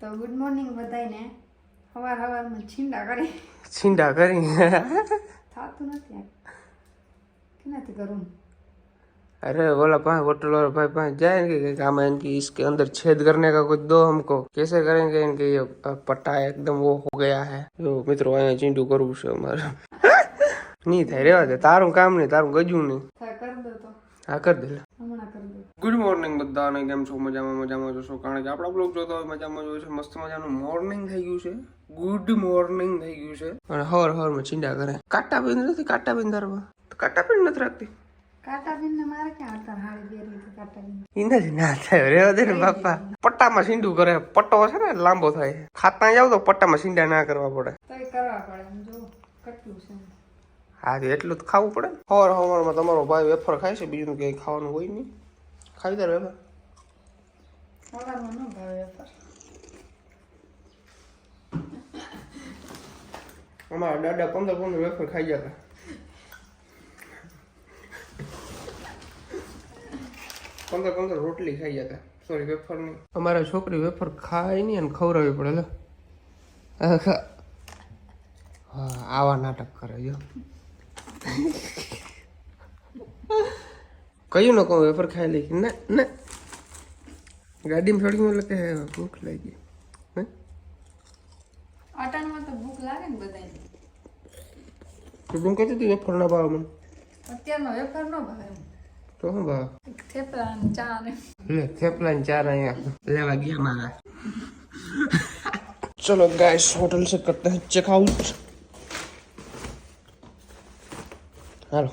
તો good morning બધાને સવાર સવારમાં છીંડા કરી છીંડા કરી થતું નથી આ કેનાથી કરું अरे बोला भाई होटल वाला भाई भाई जाएंगे कि हम इनकी इसके अंदर छेद करने का कुछ दो हमको कैसे करेंगे इनके ये पट्टा एकदम वो हो गया है જો મિત્રો અહીંયા ચીંડું કરવું છે અમારે નહીં થાય રેવા દે તારું કામ નહીં તારું ગજું નહીં થાય કરી દો તો હા કરી દે હમણાં કરી દો ગુડ મોર્નિંગ બધાને કેમ છો? મજામાં મજામાં જોશો? કારણ કે આપણા બ્લોગ જોતા હોય મજામાં જોયું છે મસ્ત મજાનું મોર્નિંગ થઈ ગયું છે. ગુડ મોર્નિંગ થઈ ગયું છે. અને હર હરમાં ચીંડા કરે. કાટા બેન નથી કાટા બેન તો કાટા બેન નથી રાખતી? પટ્ટામાં સીંડું કરે પટ્ટો છે ને લાંબો થાય. ખાતા જાવ તો પટ્ટામાં સીંડા ના કરવા પડે. કરવા. હા તો એટલું જ ખાવું પડે ને. હવારમાં તમારો ભાઈ વેફર ખાય છે બીજું કંઈ ખાવાનું હોય નહીં. ખાવી તાર વેફર સવારમાં ન ભાવે વેફર અમારા દાદા પંદર પંદર વેફર ખાઈ જતા પંદર પંદર રોટલી ખાઈ જતા સોરી વેફર નહીં અમારા છોકરી વેફર ખાય નહીં અને ખવડાવવી પડે. હા આવા નાટક કરે જો. કયું નકો વેફર ખાઈ લઈ ના ના ગાડીમાં થોડી એટલે કે ભૂખ લાગી હે અટાણમાં તો ભૂખ લાગે ને બધાને તું શું કહેતી હતી વેફર ના ભાવ મને અત્યારનો વેફર નો ભાવે તો શું ભાવ થેપલા ને ચા ને લે થેપલા ને ચા અહીંયા લેવા ગયા મારા ચલો ગાઈસ હોટલ સે કરતા હૈ ચેક આઉટ હાલો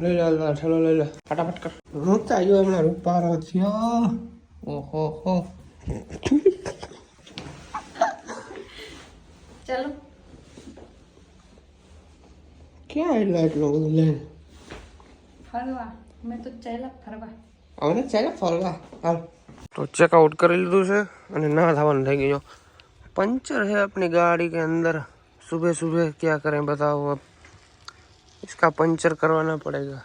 લઈ લે લે ઠેલો લઈ લે ફટાફટ કર રૂપતા જો એમના રૂપારો થયો ઓહો હો ચાલો ક્યાં એટલા એટલું બધું લઈને ફરવા મેં તો ફરવા હવે ચાલ્યા ફરવા ચેકઆઉટ કરી લીધું છે અને ના થવાનું થઈ ગયું પંચર છે આપણી ગાડી કે અંદર. सुबह सुबह क्या करें बताओ अब इसका पंचर करवाना पड़ेगा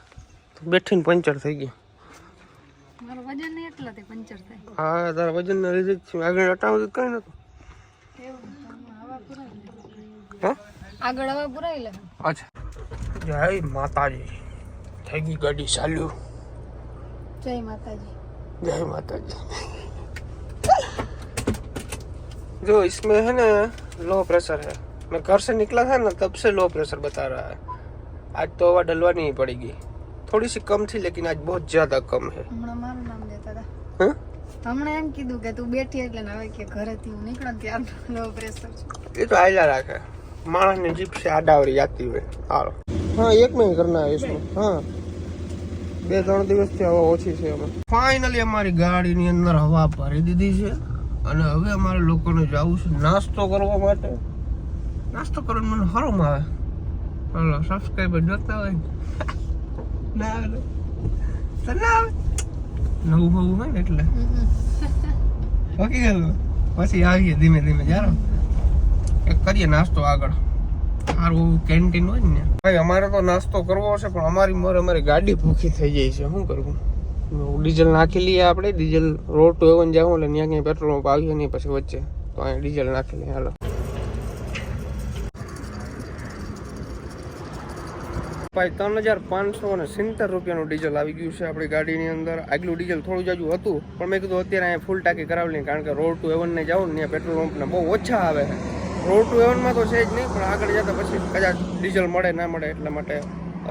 तो બેઠીને પંચર થઈ ગયું મારું વજન નહીં એટલાથી પંચર થાય હા તારા વજનના લીધે જ છે આગળ હટાવું કઈ નતું એવું હવા પુરાવી લે હા આગળ હવા પુરાવી લે અચ્છા જય માતાજી થઈ ગઈ ગાડી ચાલ્યું જય માતાજી जय माता जी जो इसमें है ना लो प्रेशर है मैं घर से निकला था ना तब से लो प्रेशर बता रहा है आज तो हवा डलवानी ही पड़ेगी थोड़ी सी कम थी लेकिन आज बहुत ज्यादा कम है હમણાં મારું નામ લેતા હતા हाँ? હમણાં એમ કીધું કે તું બેઠી એટલે ને હવે કે ઘરેથી હું નીકળો ને ત્યારનું લો પ્રેશર છે ये तो आयला रखा है माणस ने जीप से आडावरी जाती हुए हालो हाँ एक में ही करना है इसमें हाँ બે ત્રણ દિવસથી હવા ઓછી છે અમે ફાઇનલી અમારી ગાડીની અંદર હવા ભરી દીધી છે અને હવે અમારે લોકોને જવું છે નાસ્તો કરવા માટે નાસ્તો કરવાનું મને સારું આવે હાલો સબસ્ક્રાઈબર જોતા હોય ને. ના આવે ને? તો ના આવે નવું બવું હોય ને એટલે ઓકે ગયેલું પછી આવીએ ધીમે ધીમે જારો એક કરીએ નાસ્તો આગળ સારું કેન્ટીન હોય ને ભાઈ અમારે તો નાસ્તો કરવો છે પણ અમારી મોર અમારી ગાડી ભૂખી થઈ જાય છે શું કરવું ડીઝલ નાખી લઈએ આપણે ડીઝલ રોડ ટુ એવન જાઉં એટલે ત્યાં ક્યાંય પેટ્રોલ પંપ આવીએ નહીં પછી વચ્ચે તો અહીંયા ડીઝલ નાખી લઈએ હાલો ભાઈ, ત્રણ હજાર પાંચસો અને સિત્તેર રૂપિયાનું ડીઝલ આવી ગયું છે આપણી ગાડીની અંદર. આગલું ડીઝલ થોડું જાજુ હતું, પણ મેં કીધું અત્યારે અહીંયા ફૂલ ટાંકી કરાવી કારણ કે રોડ ટુ એવનને જાઉં ને ત્યાં પેટ્રોલ પંપના બહુ ઓછા આવે. છે રોડ ટુ એવનમાં તો છે જ નહીં, પણ આગળ જતા પછી કદાચ ડીઝલ મળે, ના મળે એટલા માટે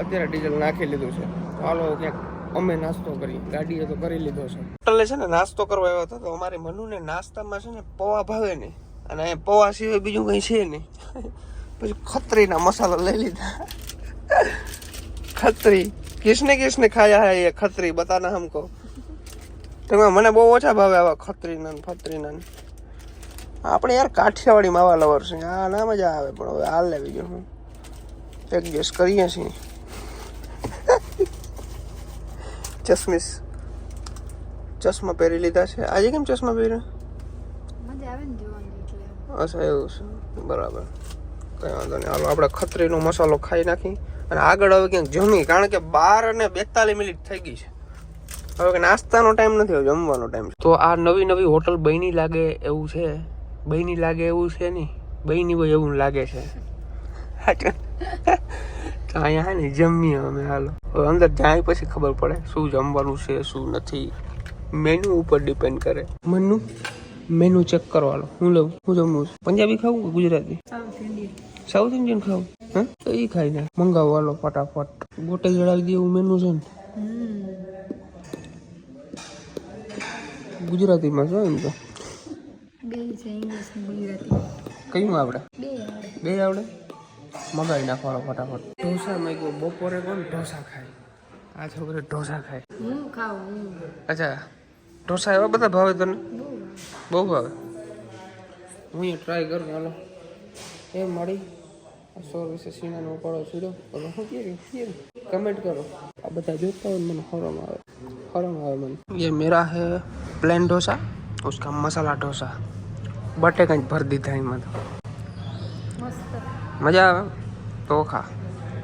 અત્યારે ડીઝલ નાખી લીધું છે. ચાલો ક્યાંક અમે નાસ્તો કરી ગાડીએ તો કરી લીધો છે. હોટલે છે ને નાસ્તો કરવા આવ્યો હતો, તો અમારી મનુને નાસ્તામાં છે ને પૌવા ભાવે નહીં. અને પૌવા સિવાય બીજું કંઈ છે નહીં. પછી ખતરીના મસાલા લઈ લીધા. खत्री किसने किसने खाया है ये खत्री बताना हमको તમે મને બહુ ઓછા ભાવે આવા ખત્રી નાન ફત્રી નાન આપણે યાર કાઠિયાવાડી માવા લવર છે આ ના મજા આવે પણ હવે હાલ લેવી ગયો હું એડજસ્ટ કરીએ છીએ ચશ્મીસ ચશ્મા પહેરી લીધા છે આજે કેમ ચશ્મા પહેર્યા મજા આવે ને જોવાની એટલે અચ્છા એવું છે બરાબર કઈ વાંધો નહીં હાલો આપણે ખત્રીનો મસાલો ખાઈ નાખી અને આગળ હવે ક્યાંક જમી કારણ કે બાર અને બેતાલીસ મિનિટ થઈ ગઈ છે. હવે કે નાસ્તાનો ટાઈમ નથી હવે જમવાનો ટાઈમ તો આ નવી નવી હોટલ બની લાગે એવું છે? બની લાગે એવું છે નહીં? બની હોય એવું લાગે છે. અહીંયા ને જમીએ અમે હાલો. હવે અંદર જાય પછી ખબર પડે શું જમવાનું છે શું નથી. મેનુ ઉપર ડિપેન્ડ કરે. મનુ મેનુ ચેક કરવાનો હું લઉં હું જમું છું? પંજાબી ખાવું કે Gujarati? South Indian south Indian ખાવું? હા? તો એ ખાઈ ને મંગાવવાલો ફટાફટ. ગોટે જડાવી દે એવું મેનુ છે ને. ગુજરાતીમાં છે એમ તો? બે છે ઇંગ્લિશ ગુજરાતી. કયું આવડે? બે આવડે બે આવડે? મગાવી નાખવાનો ફટાફટ. ઢોસા માંગ્યો. બપોરે કોણ? ઢોસા ખાય. આ છોકરે ઢોસા ખાય. હું ખાઉં અચ્છા. ઢોસા એવા બધા ભાવે તને? બહુ ભાવે. હું ટ્રાય કરું હાલો. એ મળી. સો વિશે સીનાનો ઉપાડો સીધો હવે શું કે કમેન્ટ કરો આ બધા જોતા હોય ને મને હરમ આવે હરમ આવે મને ये मेरा है प्लेन डोसा उसका मसाला डोसा बटेका જ ભર દીધા એમાં તો મસ્ત મજા આવે તો ખા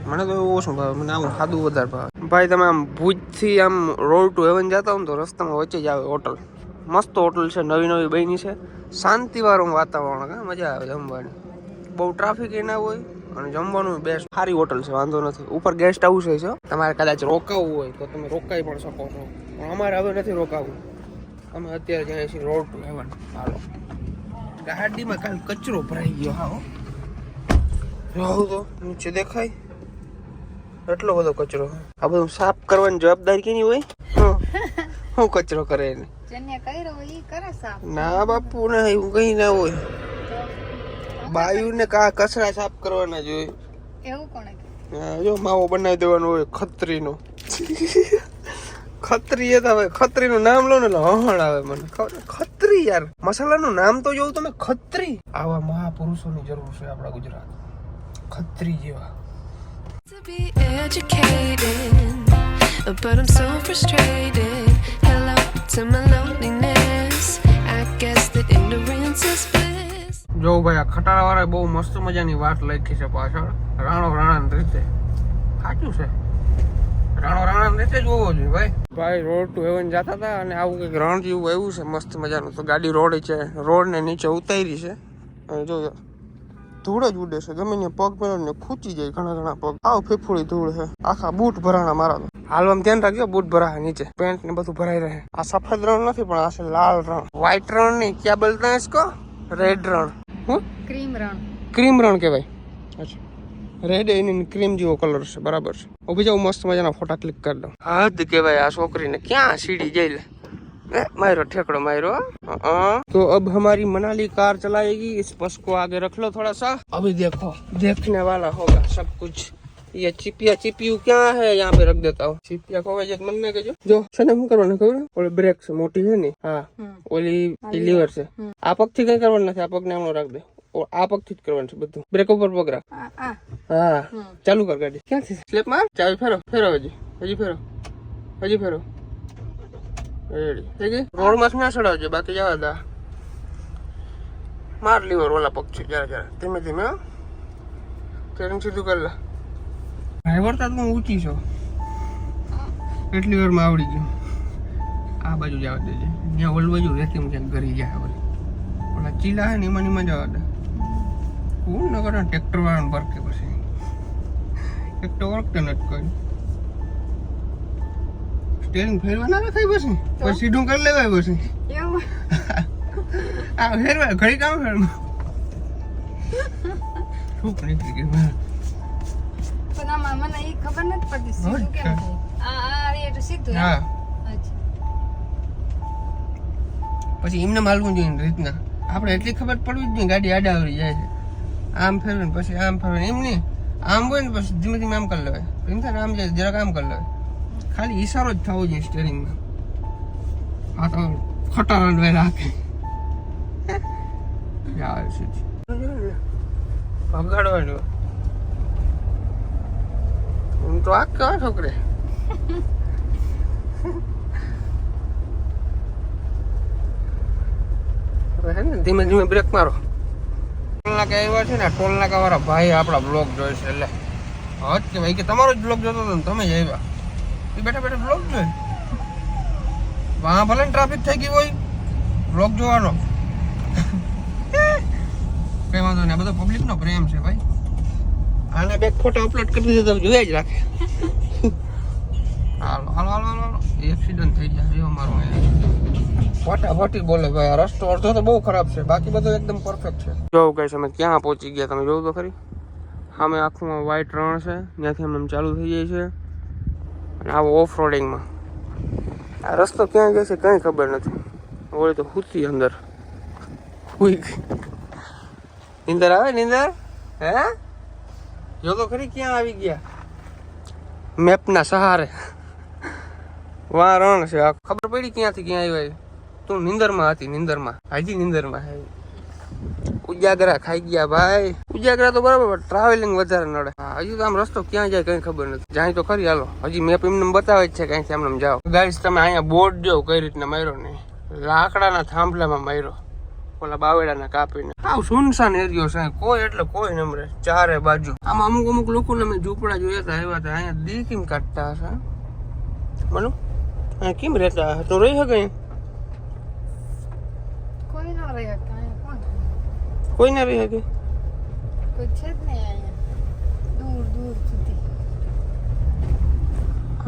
મને તો એવું ઓછું ભાવે મને આવું સાદું વધારે ભાવે ભાઈ તમે આમ ભુજથી આમ રોડ ટુ હેવન જતા હો ને તો રસ્તામાં વચ્ચે જ આવે હોટલ મસ્ત હોટલ છે નવી નવી બની છે શાંતિવાળું વાતાવરણ હા મજા આવે જમવાની બહુ ટ્રાફિક એ ના હોય અને જમવાનું બેસ્ટ સારી હોટલ છે વાંધો નથી. ઉપર ગેસ્ટ હાઉસ છે તમારે કદાચ રોકાવું હોય તો તમે રોકાઈ પણ શકો છો. પણ અમારે હવે નથી રોકાવું. અમે અત્યારે જઈએ છીએ રોડ ટુ હેવન હાલો. ગાડીમાં કાલ કચરો ભરાઈ ગયો હા હો. રહું તો નીચે દેખાય. એટલો બધો કચરો આ બધું સાફ કરવાની જવાબદારી કેની હોય? હું કચરો કરે એને? ના બાપુ ના એવું કઈ ના હોય. બાયુને કા કચરા સાફ કરવાના જોઈએ એવું કોણે હા, જો માવો બનાવી દેવાનો હોય ખત્રીનો. ખત્રી એ તો હવે ખત્રીનું નામ લો ને એટલે હહણ આવે મને. ખબર ખત્રી યાર. મસાલાનું નામ તો જોઉં તમે ખત્રી. આવા મહાપુરુષોની જરૂર છે આપણા ગુજરાત. ખત્રી જેવા. But I'm so frustrated. Hello to my loneliness. I guess that ignorance is bliss. જો ભાઈ, આ ખટારાવાળાએ બહુ મસ્ત મજાની વાત લખી છે પાછળ. રાણો રાણાની રીતે. સાચું છે. રાણો રાણાની રીતે જ હોવો જોઈએ ભાઈ. ભાઈ રોડ ટુ હેવન જતા હતા અને આવું કંઈક રણ જેવું આવ્યું છે, મસ્ત મજાનું. તો ગાડી રોડ છે. રોડને નીચે ઉતારી છે. અને જો ધૂળ જ ઉડે છે. ગમે ને પગ પહેરો ખૂચી જાય ઘણા ઘણા પગ. આવ ફેફુડી ધૂળ છે. આખા બૂટ ભરાણા મારા હાલવામાં ધ્યાન રાખજો, બૂટ ભરા નીચે. પેન્ટ ને બધું ભરાઈ રહે. આ સફેદ રણ નથી, પણ આ છે લાલ રણ. વ્હાઈટ રણની ક્યાં બોલતા કો? રેડ રણ. હું ક્રીમ રણ ક્રીમ રણ કહેવાય અચ્છા રેડ એની ક્રીમ જેવો કલર છે બરાબર છે ઊભી જાઉં મસ્ત મજાના ફોટા ક્લિક કરી દઉં હદ કહેવાય આ છોકરીને ક્યાં સીડી જઈ લે ए, मायरो ठेकड़ो मायरो हाँ। तो अब हमारी मनाली कार चलाएगी इस बस को आगे रख लो थोड़ा सा अभी देखो देखने वाला होगा सब कुछ ये चिपिया चिपियू क्या है यहाँ पे रख देता हूँ चिपिया को वजह मन में जो जो છે ને શું કરવાનું ખબર ઓલી બ્રેક છે મોટી છે ને હા હમ. ઓલી લીવર છે આ પગ થી કઈ કરવાનું નથી આ પગ ને આમનો રાખ દે ઓ, આ પગ થી જ કરવાનું છે બધું બ્રેક ઉપર પગ રાખ આ આ હા હમ. ચાલુ કર ગાડી ક્યાંથી સ્લેપ માર ચાવી ફેરો ફેરો હજી હજી ફેરો હજી ફેરો રેડી થઈ ગઈ રોડ માં ના ચડાવજો બાકી જવા દા માર લીવર ઓલા પગ છે જરા જરા ધીમે ધીમે હો ટ્રેનિંગ સીધું કરી લે ડ્રાઈવર તો તું ઊંચી છો. એટલી વારમાં આવડી ગયું. આ બાજુ જવા દેજે. જ્યાં ઓલ બાજુ રેતી ક્યાંક ઘરી જાય હવે. ઓલા ચીલા હે ને એમાં એમાં જવા દે. કોણ ન કરે ટ્રેક્ટર વાળાને ભરકે પછી. ટ્રેક્ટર વર્ક નથી કોઈ. સ્ટેરિંગ ફેરવા ના થાય પછી? પછી સીધું કરી લેવાય પછી. આ ફેરવા ઘડી કામ ફેરવા શું નીકળી ગયું પણ મને ઈ ખબર નથી પડતી. સીધું કેમ આ આ એટલે સીધું હા. પછી એમને માલવું જોઈએ ને રીતના. આપણે એટલી ખબર પડવી જ નહીં ગાડી આડા આવડી જાય છે. આમ ફેરવે ને પછી આમ ફેરવે. એમ નહીં. આમ હોય ને પછી ધીમે ધીમે આમ કરી લેવાય. એમ થાય આમ જાય જરાક આમ કરી લેવાય. ખાલી ઈશારો જ થવો જોઈએ સ્ટેરિંગમાં આ તો ખટારા વે રાખે ભગાડવાનું તો આ કેવા છોકરે હે ને, ધીમે ધીમે બ્રેક મારો. ટોલ નાકા આવ્યા છે ને ટોલ વાળા ભાઈ આપણા બ્લોગ જોઈ છે, એટલે હજ કે ભાઈ, કે તમારો જ બ્લોગ જોતો હતો ને, તમે આવ્યા. એ બેઠા બેઠા બ્લોગ જોઈ વહાં, ભલે ટ્રાફિક થઈ ગઈ હોય બ્લોગ જોવાનો. બધો પબ્લિક નો પ્રેમ છે ભાઈ. આને બે ફોટો અપલોડ કરી દીધો તમે જોયા જ રાખે. હાલો હાલો હાલો હાલો એક્સિડન્ટ થઈ ગયા. એવો મારો ફટાફટી બોલે ભાઈ. રસ્તો અડધો તો બહુ ખરાબ છે. બાકી બધું એકદમ પરફેક્ટ છે. જો કઈ અમે ક્યાં પહોંચી ગયા? તમે જોયું તો ખરી? સામે આખું વ્હાઈટ રણ છે. ત્યાંથી અમે ચાલુ થઈ જાય છે. અને આવો ઓફ રોડિંગમાં આ રસ્તો ક્યાં જશે છે કંઈ ખબર નથી. ઓળી તો હુતી અંદર. હુઈ નીંદર આવે? નીંદર? હે? જો તો ખરી? ક્યાં આવી ગયા? મેપના સહારે. વા રણ છે. ખબર પડી ક્યાંથી ક્યાં આવ્યા તું નિંદરમાં હતી, નિંદરમાં. હાજી નિંદરમાં. ઉજાગરા ખાઈ ગયા ભાઈ. ઉજાગરા તો બરાબર ટ્રાવેલિંગ વધારે નડે. હજી તો આમ રસ્તો ક્યાં જાય કઈ ખબર નથી. જાય તો ખરી, હાલો. હજી મેપ એમને બતાવે જ છે કઈ તમને જાઓ. ગાઈસ તમે અહીંયા બોર્ડ જો કઈ રીતના માર્યો ને. લાકડાના થાંભલામાં માર્યો. ઓલા બાવેડાના કાપીને. આવ સુનસાન એરિયો છે કોઈ એટલે કોઈ નમરે ચારે બાજુ. આમ અમુક અમુક લોકોને મેં ઝૂંપડા જોયા હતા આવ્યા હતા અહીંયા દી કેમ કાઢતા હશે? બોલો અહીંયા કેમ રહેતા હશે? તો રહી શકે કોઈ ના રહી કાંઈ કોઈ ના રહી શકે કોઈ છે જ નહીં દૂર દૂર સુધી.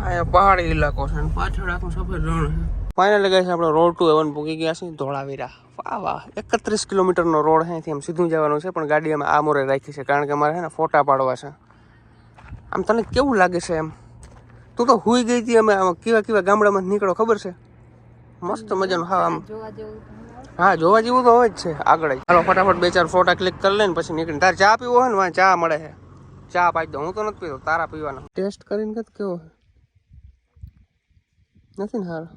અહીંયા પહાડી ઇલાકો છે પાછળ આખું સફેદ રણ છે. ફાઇનલી ગઈ આપણે રોડ ટુ એવન પૂકી ગયા છે ધોળાવીરા. વાહ વાહ. એકત્રીસ કિલોમીટરનો રોડ છે અહીંથી આમ સીધું જવાનું છે પણ ગાડી અમે આ મોરે રાખી છે કારણ કે અમારે છે ને ફોટા પાડવા છે. આમ તને કેવું લાગે છે એમ? તું તો હુઈ ગઈ હતી અમે કેવા કેવા ગામડામાં નીકળો ખબર છે? મસ્ત મજાનું હા આમ. હા જોવા જેવું તો હોય જ છે આગળ ચાલો ફટાફટ બે ચાર ફોટા ક્લિક કરી લઈને પછી નીકળી તારે ચા પીવો હોય ને વાં ચા મળે છે. ચા પાઈ દો હું તો નથી પીતો તારા પીવાનો. ટેસ્ટ કરીને કેવો નથી ને સારો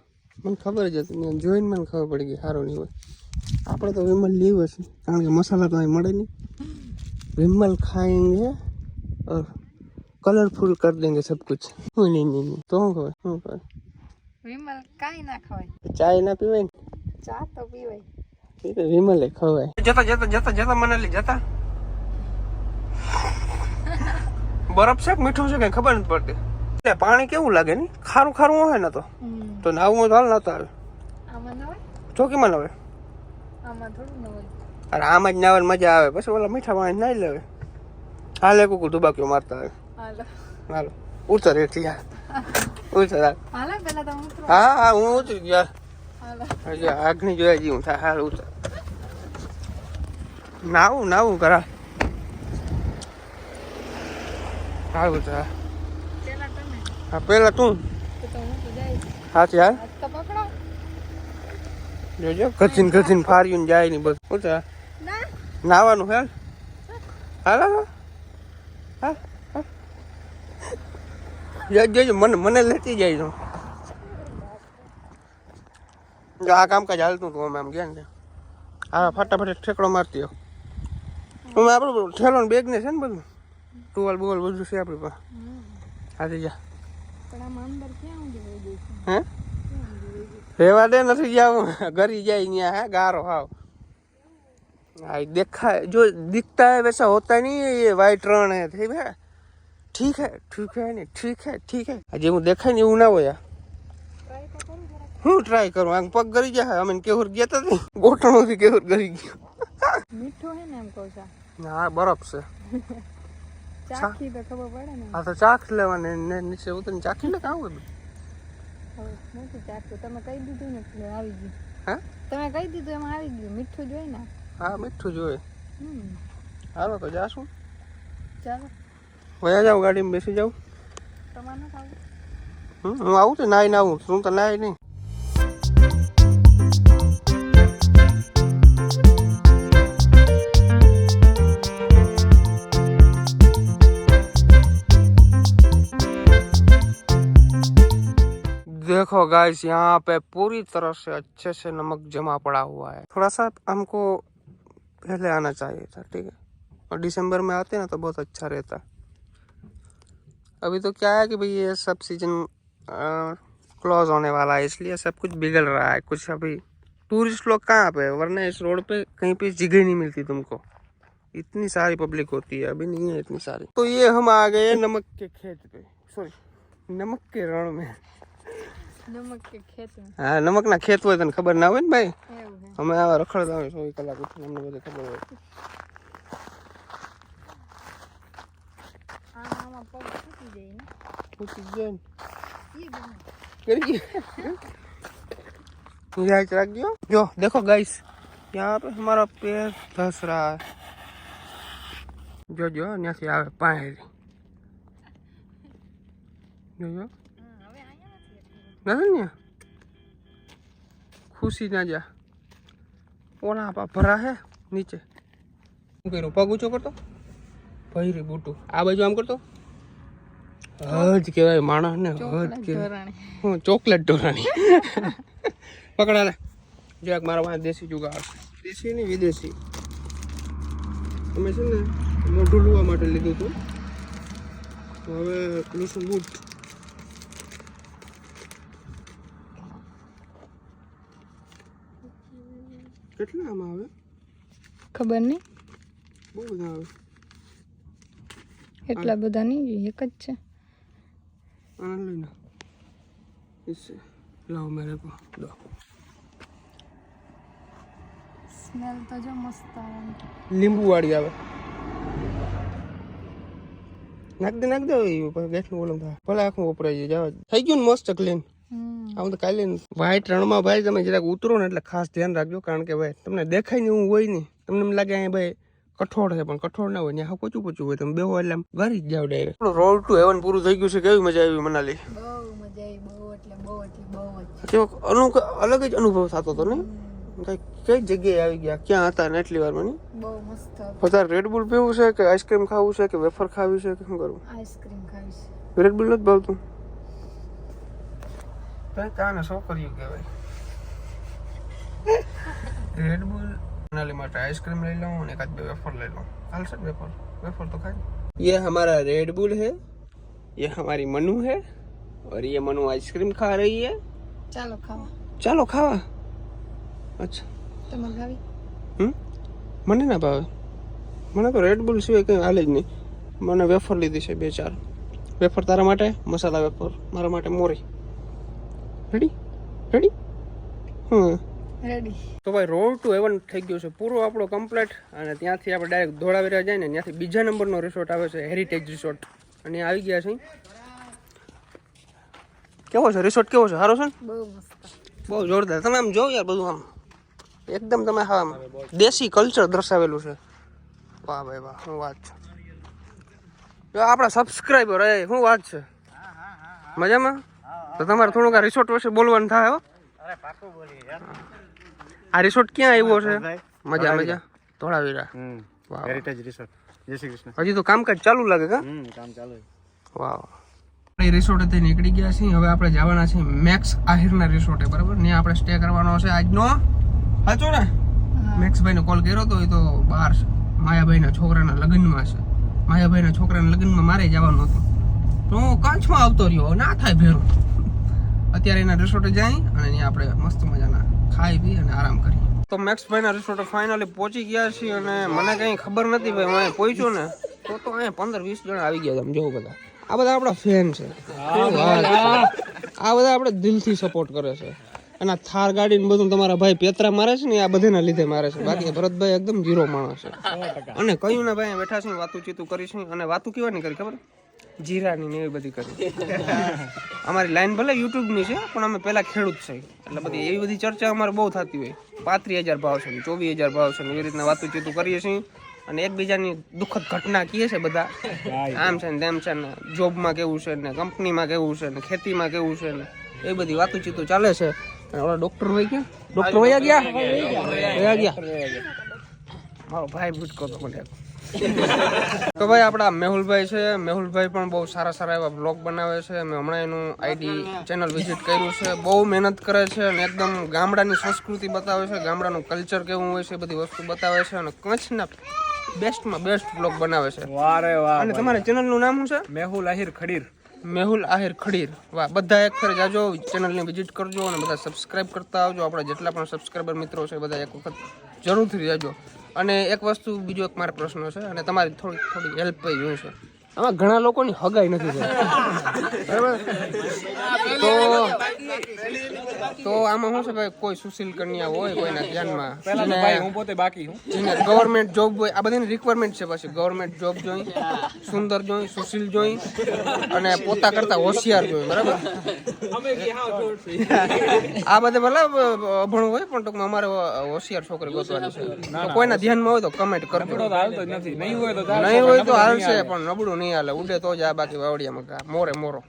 મને ખબર જ હતી. મેં જોઈને મને ખબર પડી ગઈ સારું નહીં હોય આપણે તો વિમલ લીવ હશે કારણ કે મસાલા તો અહીં મળે નહીં. વિમલ ખાએંગે ઓર કલરફુલ કર દેંગે સબ કુછ. નહીં નહીં નહીં. તો શું ખબર શું ખબર. વિમલ કાંઈ ના ખવાય. ચાય ના પીવાય ને? ચા તો પીવાય. એ ખવાય. જતા જતા જતા જતા મનાલી જતા. બરફ છે મીઠું છે કઈ ખબર નથી પડતી. પાણી કેવું લાગે ને ખારું ખારું હોય ને તો. તો નાવું તો હાલ નતો આવે. ચોકીમાં ન આવે આમાં થોડું અરે આમાં જ નાવાની મજા આવે. પછી ઓલા મીઠા પાણી નાઈ લેવે હાલે કુકુ તુબાકીઓ મારતા આવે હાલો. ઉતર એથી યાર. ઉતર હાલ. પેલા તો હા હા હું ઉતરી ગયો. હજી આગની જોયા જેવું. થાય હાલ ઉતર. નાવું નાવું કરા. હાલ ઉતર. હા. પેલા હા તો હું પકડો. જોજો ગથીન ગથીન ફાર્યું ને જાય ની બસ ઉતર ના. નાવાનું હે? હાલ હાલ. જોજો મને મને લેતી જાય છો જો આ કામકાજ હાલતું હતું અમે આમ ગયા ને હા ફટાફટ ઠેકડો મારતી હો. અમે આપણું ઠેલો ને બેગ ને છે ને બધું? ટુવાલ બુવાલ બધું છે આપણી પાસે. આજે જા. પણ આમાં અંદર ક્યાં? છે હે રેવા દે નથી જાવ ઘરી જાય ત્યાં હે ગારો હાવ હા ઈ દેખાય जो दिखता है वैसा होता नहीं है ये वाइट रण है ठीक है ठीक है ठीक है नहीं ठीक है ठीक है આજે હું દેખાય ને એવું ના હોય આ. ટ્રાય તો કરું જરાક હું ટ્રાય કરું આમ પગ ગરી જાય અમે કેવું ગયા તા ને ગોઠણો થી કેવું ગરી ગયો મીઠું હે ને એમ કહું છું હા બરફ છે ચાખી તો ખબર પડે ને આ તો ચાખ લેવાની ને નીચે ઉતરીને ચાખી લે કામ બધું હવે નથી ચાખતું તમે કહી દીધું ને એટલે આવી ગયું. હા? તમે કહી દીધું એમાં આવી ગયું. મીઠું જોઈએ ને. હા મીઠું જોઈએ. હમ. હાલો તો જાશું. ચાલો. વયા જાવ ગાડીમાં બેસી જાવ તમારે હું આવું છું નાઈ ને આવું તું તો નાઈ નહીં. देखो गाइस यहाँ पे पूरी तरह से अच्छे से नमक जमा पड़ा हुआ है। थोड़ा सा हमको पहले आना चाहिए था, ठीक है? और दिसंबर में आते ना तो बहुत अच्छा रहता। अभी तो क्या है कि भाई ये सब सीज़न क्लोज होने वाला है, इसलिए सब कुछ बिगड़ रहा है, कुछ अभी टूरिस्ट लोग कहाँ पे वरना इस रोड पे कहीं पे जगह नहीं मिलती तुमको। इतनी सारी पब्लिक होती है, अभी नहीं है इतनी सारी। तो ये हम आ गए नमक के खेत पे सॉरी नमक के रण में। નમક કે ખેતું હા નમકના ખેત હોય તને ખબર ના હોય ને ભાઈ એવું હે અમે આવા રખડતા હોય ચોવીસ કલાક ઉઠીને અમને બધે ખબર હોય આમાં આમાં પગ તૂટી જાય ને પૂછી જાય ને ये बना કરી याद रखियो जो देखो गाइस यहाँ पे हमारा पैर धस रहा है जो जो यहाँ से आवे पानी जो जो ને ખુશી ના જા. ઓલા પા ભરા હે નીચે. શું કર્યું? પગ ઊંચો કરતો? ભૈરી બૂટું આ બાજુ આમ કરતો? હજ કહેવાય માણસ ને હજ કહેવાય. હું ચોકલેટ ઢોરાણી પકડા લે. જરાક મારા પાસે દેશી જુગાડ. દેશી ને વિદેશી. અમે છે ને મોઢું લૂવા માટે લીધું હતું. તો હવે લૂસું બૂટ નામ આવે? ખબર નહીં. બહુ બધા આવે. એટલા બધા નહીં એક જ છે. આનંદ લાવ મેરે કો દો. સ્મેલ તો જો મસ્ત આવે લીંબુ વાળી આવે. નાખ દે નાખ દે ગેસનું ઓલું થાય. ભલે આખું વપરાઈ જાય. જવા. થઈ ગયું ને મસ્ત ક્લીન આવું તો કાલે વ્હાઈટ રણમાં ભાઈ તમે જરાક ઉતરો ને એટલે ખાસ ધ્યાન રાખજો કારણ કે ભાઈ તમને દેખાય ને એવું હોય નહીં તમને એમ લાગે અહીંયા ભાઈ કઠોળ છે પણ કઠોળ ના હોય ને હા કોચું પોચું હોય તમે બેહો એટલે આમ ગરી જ જાવ ડાયરેક્ટ રોડ ટુ હેવન પૂરું થઈ ગયું છે કેવી મજા આવી મનાલી? બહુ મજા આવી બહુ એટલે બહુ એટલે બહુ જ. કેવો અનુ અલગ જ અનુભવ થતો હતો ને? કઈ કઈ જગ્યાએ આવી ગયા? ક્યાં હતા ને એટલી વારમાં નહીં? બહુ મસ્ત. વધારે રેડબુલ પીવું છે કે આઈસ્ક્રીમ ખાવું છે કે વેફર ખાવી છે કે શું કરવું? આઈસ્ક્રીમ ખાવીશ રેડબુલ નથી ભાવતું. ભાઈ કાને છોકરીઓ કહેવાય રેડબુલ નાલી માટે આઈસ્ક્રીમ લઈ લઉં અને એકાદ બે વેફર લઈ લઉં ચાલશે ને વેફર વેફર તો ખાય ये हमारा रेडबुल है ये हमारी मनु है और ये मनु आइसक्रीम खा रही है ચાલો ખાવા ચાલો ખાવા અચ્છા તમે ખાવી હમ મને ના ભાવે મને તો રેડબુલ સિવાય કંઈ હાલે જ નહીં મને વેફર લીધી છે બે ચાર વેફર તારા માટે મસાલા વેફર મારા માટે મોરી રેડી રેડી હમ રેડી તો ભાઈ રોડ ટુ હેવન થઈ ગયું છે. પૂરો આપણો કમ્પ્લીટ અને ત્યાંથી આપણે ડાયરેક્ટ ધોળાવીરા જાય ને ત્યાંથી બીજા નંબરનો રિસોર્ટ આવે છે હેરિટેજ રિસોર્ટ અને આવી ગયા છે. કેવો છે? રિસોર્ટ કેવો છે? સારો છે ને? બહુ બહુ જોરદાર. તમે આમ જોવો યાર બધું આમ. એકદમ તમે હા આમ દેશી કલ્ચર દર્શાવેલું છે. વાહ ભાઈ વાહ શું વાત છે. આપણા સબસ્ક્રાઈબર એ શું વાત છે? મજામાં? તો તમારે થોડુંક આ રિસોર્ટ વિશે બોલવાનું થાય હો. આ રિસોર્ટ ક્યાં આવ્યો છે? મજા મજા. ધોળાવીરા. હેરિટેજ રિસોર્ટ જય શ્રી કૃષ્ણ. હજી તો કામકાજ ચાલુ લાગે કા? હમ કામ ચાલુ વાહ આપણે રિસોર્ટેથી નીકળી ગયા છીએ. હવે આપણે જવાના છીએ મેક્સ આહિરના રિસોર્ટે બરાબર? ને આપણે સ્ટે કરવાનો છે આજનો. સાચો ને? મેક્સભાઈને કોલ કર્યો હતો એ તો બહાર છે. માયાભાઈના છોકરાના લગ્નમાં છે. માયાભાઈના છોકરાના લગ્નમાં મારે જવાનું હતું. તો હું કચ્છમાં આવતો રહ્યો. ના થાય ભેરું. અત્યારે એના રિસોર્ટે જઈ અને અહીંયા આપણે મસ્ત મજાના ખાઈ પી અને આરામ કરીએ તો મેક્સભાઈના રિસોર્ટે ફાઇનલી પહોંચી ગયા છીએ અને મને કંઈ ખબર નથી ભાઈ હું અહીંયા પહોંચ્યો ને તો તો અહીંયા પંદર વીસ જણા આવી ગયા તમે જોવો બધા. આ બધા આપણા ફેન છે. આ બધા આપણે દિલથી સપોર્ટ કરે છે. અને આ થાર ગાડી ને બધું તમારા ભાઈ પેતરા મારે છે ને આ બધાના લીધે મારે છે. બાકી ભરતભાઈ એકદમ જીરો માણસ છે. અને કયું ને ભાઈ બેઠા છે વાતું ચીતું કરીશું અને વાતું કેવાની કરી ખબર? જીરાની ને એવી બધી કરી. અમારી લાઈન ભલે યુટ્યુબની છે પણ અમે પેલા ખેડૂત છે. એટલે બધી એવી બધી ચર્ચા અમારે બહુ થતી હોય. પાંત્રીસ હજાર ભાવ છે ચોવીસ હજાર ભાવ છે ને એવી રીતના વાતું ચીતું કરીએ છીએ. અને એકબીજાની દુઃખદ ઘટના કીએ છે બધા. આમ છે ને તેમ છે ને જોબમાં કેવું છે ને કંપનીમાં કેવું છે ને ખેતીમાં કેવું છે ને એ બધી વાતું ચીતું ચાલે છે. અને ઓલા ડોક્ટર હોય ગયા? ડોક્ટર વયા ગયા? વયા ગયા. મારો ભાઈ ભૂટકો તો મને તો ભાઈ આપણા મેહુલભાઈ છે. મેહુલભાઈ પણ બહુ સારા સારા એવા બ્લોગ બનાવે છે. મેં હમણાં એનું આઈડી ચેનલ વિઝિટ કર્યું છે. બહુ મહેનત કરે છે અને એકદમ ગામડાની સંસ્કૃતિ બતાવે છે. ગામડાનું કલ્ચર કેવું હોય છે બધી વસ્તુ બતાવે છે અને કચ્છના બેસ્ટમાં બેસ્ટ બ્લોગ બનાવે છે. વારે વાહ અને તમારા ચેનલનું નામ શું છે? મેહુલ આહિર ખડીર. મેહુલ આહિર ખડીર. વાહ બધા એક ફેર જાજો. ચેનલને વિઝિટ કરજો અને બધા સબસ્ક્રાઇબ કરતા આવજો. આપણા જેટલા પણ સબસ્ક્રાઇબર મિત્રો છે બધા એક વખત જરૂરથી જાજો. અને એક વસ્તુ બીજો એક મારો પ્રશ્ન છે અને તમારી થોડી થોડી હેલ્પ પણ જોઈએ છે. આમાં ઘણા લોકોની હગાઈ નથી બરાબર? તો તો આમાં શું છે ભાઈ? કોઈ સુશીલ કન્યા હોય કોઈના ધ્યાનમાં. પહેલા તો ભાઈ હું પોતે બાકી હું જેને ગવર્મેન્ટ જોબ હોય આ બધાની રિક્વાયરમેન્ટ છે પછી. ગવર્મેન્ટ જોબ જોઈ સુંદર જોઈ સુશીલ જોઈ અને પોતા કરતા હોશિયાર જોઈ બરાબર? આ બધે ભલા અભણ હોય પણ ટૂંકમાં અમારે હોશિયાર છોકરી ગોતવાની છે. કોઈના ધ્યાનમાં હોય તો કમેન્ટ કરજો. નહીં હોય તો નહીં હોય તો હાલશે પણ નબળું નહીં હાલે. ઉડે તો જ આ બાકી વાવડિયામાં મોરે મોરો.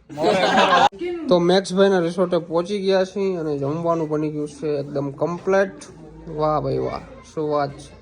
તો મેક્સભાઈના રિસોર્ટે પહોંચી ગયા છીએ અને જમવાનું બની ગયું છે એકદમ કમ્પ્લેટ વાહ ભાઈ વાહ, શું વાત છે.